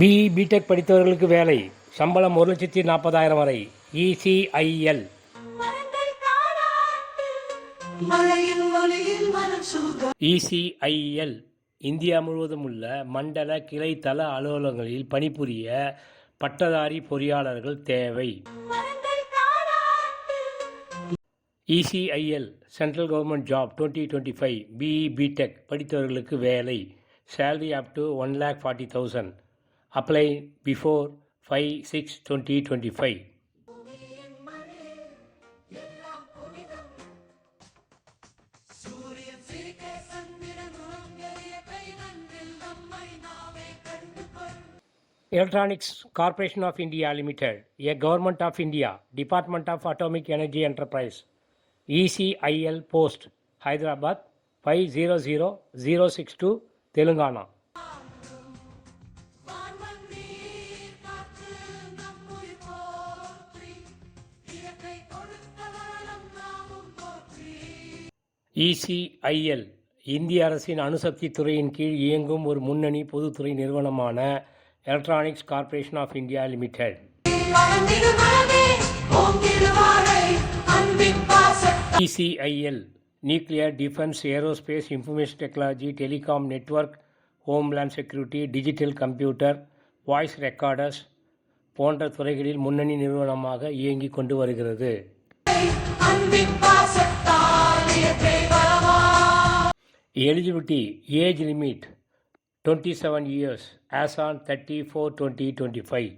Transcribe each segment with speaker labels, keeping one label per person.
Speaker 1: BE BTech படித்தவர்களுக்கு வேலை. சம்பளம் ஒரு லட்சத்தி நாற்பதாயிரம் வரை. இசிஐஎல் இசிஐஎல் இந்தியா முழுவதும் உள்ள மண்டல கிளை தள அலுவலகங்களில் பணிபுரிய பட்டதாரி பொறியாளர்கள் தேவை. ECIL central government job twenty twenty five BE BTech படித்தவர்களுக்கு வேலை. salary up to 1,40,000. Apply before 5 6 2025. Electronics Corporation of India Limited, a Government of India, Department of Atomic Energy Enterprise, ECIL Post, Hyderabad 500062 Telangana. ECIL இந்திய அரசின் அணுசக்தி துறையின் கீழ் இயங்கும் ஒரு முன்னணி பொதுத்துறை நிறுவனமான electronics corporation of India limited ECIL nuclear defence aerospace information technology telecom network homeland security digital computer voice recorders போன்ற துறைகளில் முன்னணி நிறுவனமாக இயங்கிக் கொண்டு வருகிறது. Eligibility age limit twenty seven years as on thirty four twenty twenty five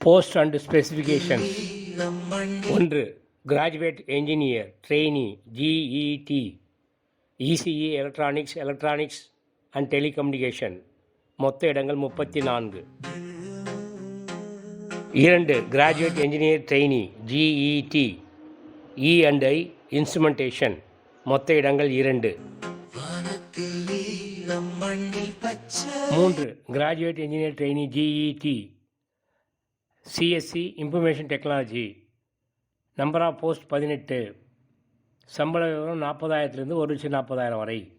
Speaker 1: post and specification ஒன்று graduate engineer trainee GET ECE electronics electronics and telecommunication மொத்த இடங்கள் முப்பத்தி நான்கு இரண்டு graduate engineer trainee GET E and I instrumentation மொத்த இடங்கள் இரண்டு. மூன்று graduate engineer trainee GET CSC information technology number of post பதினெட்டு. சம்பள விவரம் நாற்பதாயிரத்துலேருந்து ஒரு லட்சம் நாற்பதாயிரம் வரை.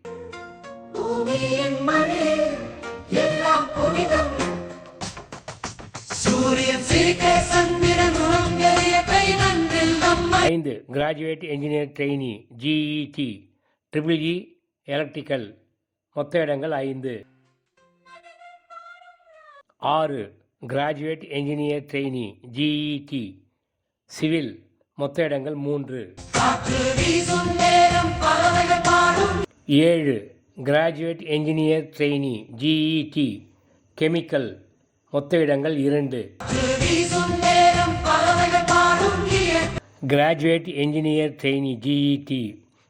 Speaker 1: ஐந்து graduate engineer trainee GET triple E electrical மொத்த இடங்கள் ஐந்து. ஆறு graduate engineer trainee GET civil மொத்த இடங்கள் மூன்று. ஏழு graduate engineer trainee GET chemical மொத்த இடங்கள் இரண்டு. கிராஜுவேட் என்ஜினியர் ட்ரெயினி ஜிஇடி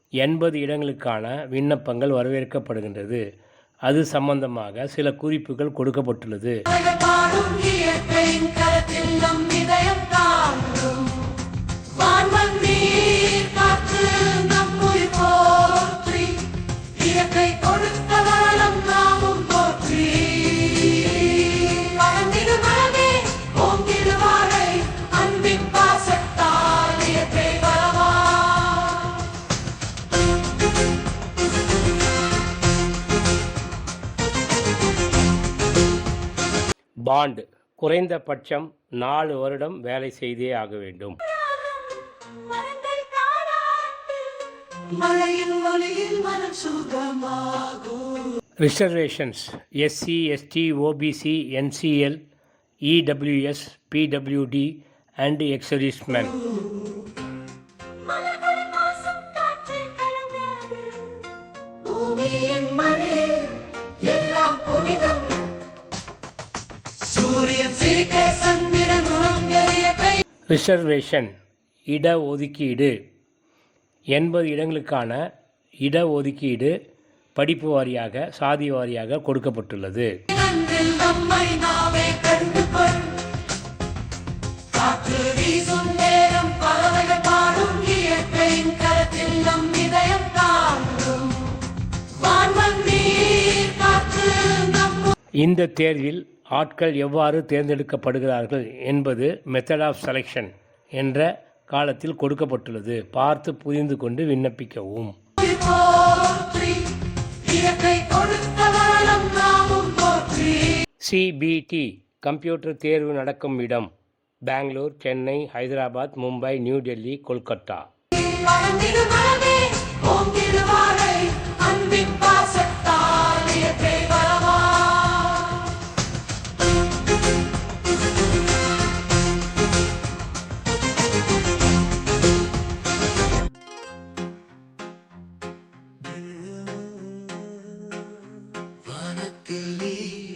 Speaker 1: எண்பது இடங்களுக்கான விண்ணப்பங்கள் வரவேற்கப்படுகின்றது. அது சம்பந்தமாக சில குறிப்புகள் கொடுக்கப்பட்டுள்ளது. பாண்ட். குறைந்தபட்சம் நாலு வருடம் வேலை செய்தே ஆக வேண்டும். Reservations SC ST OBC NCL EWS PWD and ex-servicemen reservation இடஒதுக்கீடு. எண்பது இடங்களுக்கான இடஒதுக்கீடு படிப்பு வாரியாக சாதி வாரியாக கொடுக்கப்பட்டுள்ளது. இந்த தேர்வில் ஆட்கள் எவ்வாறு தேர்ந்தெடுக்கப்படுகிறார்கள் என்பது மெத்தட் ஆஃப் செலெக்ஷன் என்ற காலத்தில் கொடுக்கப்பட்டுள்ளது. பார்த்து புரிந்து கொண்டு விண்ணப்பிக்கவும். சிபிடி கம்ப்யூட்டர் தேர்வு நடக்கும் இடம் பெங்களூர் சென்னை ஹைதராபாத் மும்பை நியூ டெல்லி கொல்கத்தா.
Speaker 2: அன்பின் பாசத்தால்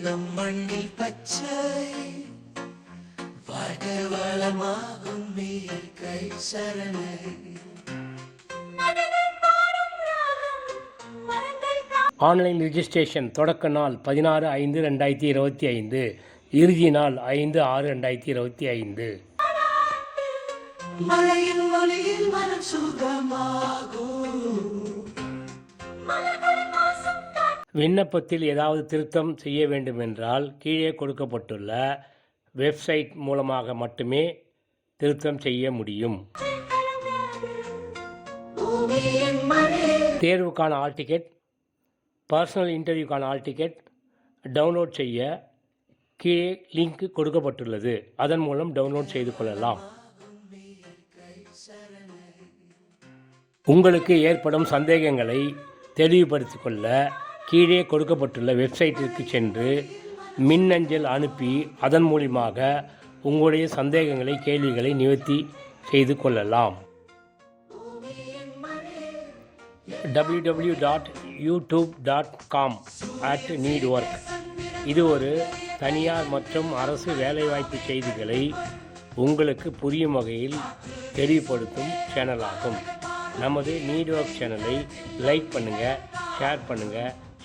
Speaker 2: நீலம் மண்ணில் பச்சை வாழ்க்கை வளமாகும் இயற்கை சரணை.
Speaker 1: ஆன்லைன் ரிஜிஸ்ட்ரேஷன் தொடக்க நாள் பதினாறு ஐந்து ரெண்டாயிரத்தி இருபத்தி ஐந்து இறுதி நாள் ஐந்து ஆறு ரெண்டாயிரத்தி இருபத்தி ஐந்து.
Speaker 2: மழையின் ஒளியில் மனம் சுகமாகும்.
Speaker 1: விண்ணப்பத்தில் ஏதாவது திருத்தம் செய்ய வேண்டுமென்றால் கீழே கொடுக்கப்பட்டுள்ள வெப்சைட் மூலமாக மட்டுமே திருத்தம் செய்ய முடியும். தேர்வுக்கான ஆல் டிக்கெட் பர்சனல் இன்டர்வியூக்கான ஆல் டிக்கெட் டவுன்லோட் செய்ய கீழே லிங்க் கொடுக்கப்பட்டுள்ளது. அதன் மூலம் டவுன்லோட் செய்து கொள்ளலாம். உங்களுக்கு ஏற்படும் சந்தேகங்களை தெளிவுபடுத்திக் கொள்ள கீழே கொடுக்கப்பட்டுள்ள வெப்சைட்டிற்கு சென்று மின்னஞ்சல் அனுப்பி அதன் மூலியமாக உங்களுடைய சந்தேகங்களை கேள்விகளை நிவர்த்தி செய்து கொள்ளலாம். WWW dot YouTube dot com at need work இது ஒரு தனியார் மற்றும் அரசு வேலைவாய்ப்பு செய்திகளை உங்களுக்கு புரியும் வகையில் தெளிவுபடுத்தும் சேனலாகும் நமது நீட் ஒர்க் சேனலை லைக் பண்ணுங்கள் ஷேர் பண்ணுங்கள்